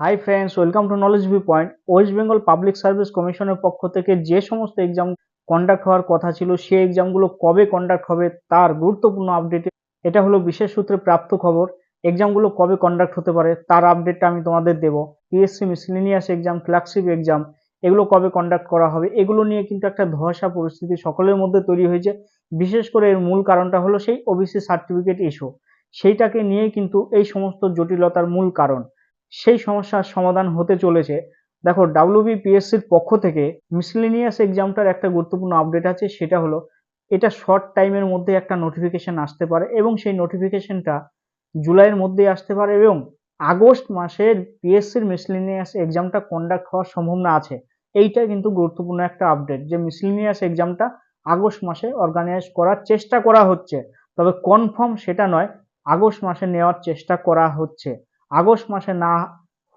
Hi friends welcome to knowledge view point West Bengal public service কমিশনের পক্ষ থেকে যে সমস্ত এক্সাম কন্ডাক্ট হওয়ার কথা ছিল, সেই এক্সামগুলো কবে কন্ডাক্ট হবে, তার গুরুত্বপূর্ণ আপডেট এটা হলো বিশেষ সূত্রে প্রাপ্ত খবর এক্সামগুলো কবে কন্ডাক্ট হতে পারে, তার আপডেটটা আমি তোমাদের দেব। PSC miscellaneous exam clerkship exam এগুলো কবে কন্ডাক্ট করা হবে, এগুলো নিয়ে কিন্তু একটা ধোঁয়াশা পরিস্থিতি সকলের মধ্যে তৈরি হয়েছে। বিশেষ করে এর মূল কারণটা হলো সেই ওবিসি সার্টিফিকেট ইস্যু সেইটাকে নিয়ে কিন্তু এই সমস্ত জটিলতার মূল কারণ। সেই সমস্যার সমাধান হতে চলেছে। দেখো ডাব্লিউবিপিএসসির পক্ষ থেকে মিসলিনিয়াস এক্সামটার একটা গুরুত্বপূর্ণ আপডেট আছে, সেটা হলো এটা শর্ট টাইমের মধ্যে একটা নোটিফিকেশন আসতে পারে এবং সেই নোটিফিকেশনটা জুলাইয়ের মধ্যে আসতে পারে এবং আগস্ট মাসের পিএসসির মিসলিনিয়াস এক্সামটা কন্ডাক্ট হওয়ার সম্ভাবনা আছে। এইটা কিন্তু গুরুত্বপূর্ণ একটা আপডেট যে মিসলিনিয়াস এক্সামটা আগস্ট মাসে অর্গানাইজ করার চেষ্টা করা হচ্ছে। তবে কনফার্ম সেটা নয়, আগস্ট মাসে নেওয়ার চেষ্টা করা হচ্ছে। আগস্ট মাসে না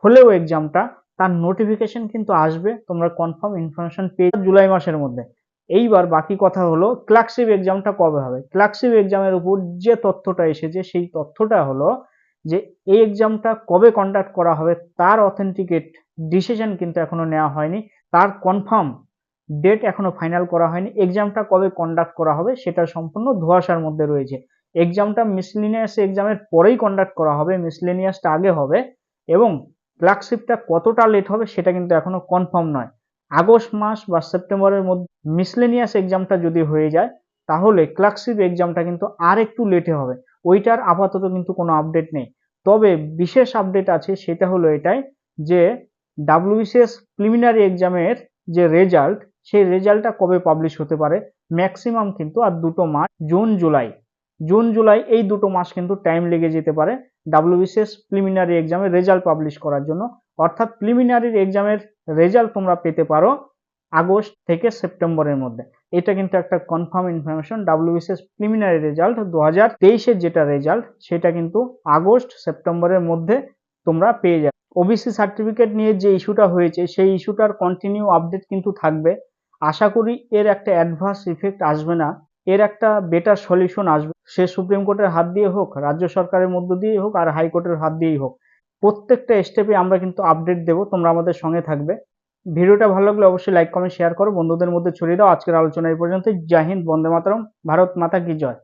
হলেও এক্সামটা তার নোটিফিকেশন কিন্তু আসবে, তোমরা কনফার্ম ইনফরমেশন পেয়ে জুলাই মাসের মধ্যে। এইবার বাকি কথা হলো ক্লার্কশিপ এক্সামটা কবে হবে? ক্লার্কশিপ এক্সামের উপর যে তথ্যটা এসেছে, সেই তথ্যটা হলো যে, এই এক্সামটা কবে কন্ডাক্ট করা হবে, তার অথেন্টিকেট ডিসিশন কিন্তু এখনও নেওয়া হয়নি, তার কনফার্ম ডেট এখনও ফাইনাল করা হয়নি এক্সামটা কবে কন্ডাক্ট করা হবে, সেটা সম্পূর্ণ ধোঁয়াশার মধ্যে রয়েছে। এক্সামটা মিসলিনিয়াস এক্সামের পরেই কন্ডাক্ট করা হবে মিসলিনিয়াসটা আগে হবে এবং ক্লার্কশিপটা কতটা লেট হবে সেটা কিন্তু এখনও কনফার্ম নয়। আগস্ট মাস বা সেপ্টেম্বরের মধ্যে মিসলেনিয়াস এক্সামটা যদি হয়ে যায়, তাহলে ক্লার্কশিপ এক্সামটা কিন্তু আর একটু লেটে হবে। ওইটার আপাতত কিন্তু কোনো আপডেট নেই। তবে বিশেষ আপডেট আছে, সেটা হলো এটাই যে ডাব্লিউবিসিএস প্রিলিমিনারি এক্সামের যে রেজাল্ট সেই রেজাল্টটা কবে পাবলিশ হতে পারে? ম্যাক্সিমাম কিন্তু আর দুটো মাস, জুন, জুলাই। জুন, জুলাই এই দুটো মাস কিন্তু টাইম লেগে যেতে পারে ডাব্লিউবিসিএস প্রিলিমিনারি এক্সামের রেজাল্ট পাবলিশ করার জন্য। অর্থাৎ প্রিলিমিনারির এক্সামের রেজাল্ট তোমরা পেতে পারো আগস্ট থেকে সেপ্টেম্বরের মধ্যে। এটা কিন্তু একটা confirm information WBCS preliminary result দু হাজার যেটা রেজাল্ট সেটা কিন্তু আগস্ট সেপ্টেম্বরের মধ্যে তোমরা পেয়ে যাবে। ওবিসি সার্টিফিকেট নিয়ে যে ইস্যুটা হয়েছে সেই ইস্যুটার কন্টিনিউ আপডেট কিন্তু থাকবে। আশা করি এর একটা অ্যাডভান্স ইফেক্ট আসবে না। এর একটা বেটার সলিউশন আসবে। সে সুপ্রিম কোর্টের হাত দিয়ে হোক, রাজ্য সরকারের মধ্য দিয়েই হোক আর হাইকোর্টের হাত দিয়েই হোক, প্রত্যেকটা স্টেপে আমরা কিন্তু আপডেট দেব, তোমরা আমাদের সঙ্গে থাকবে। ভিডিওটা ভালো লাগলে অবশ্যই লাইক কমেন্ট শেয়ার করো, বন্ধুদের মধ্যে ছড়িয়ে দাও। আজকের আলোচনা এই পর্যন্ত জাহিন বন্দে মাতরম, ভারত মাতা কি জয়।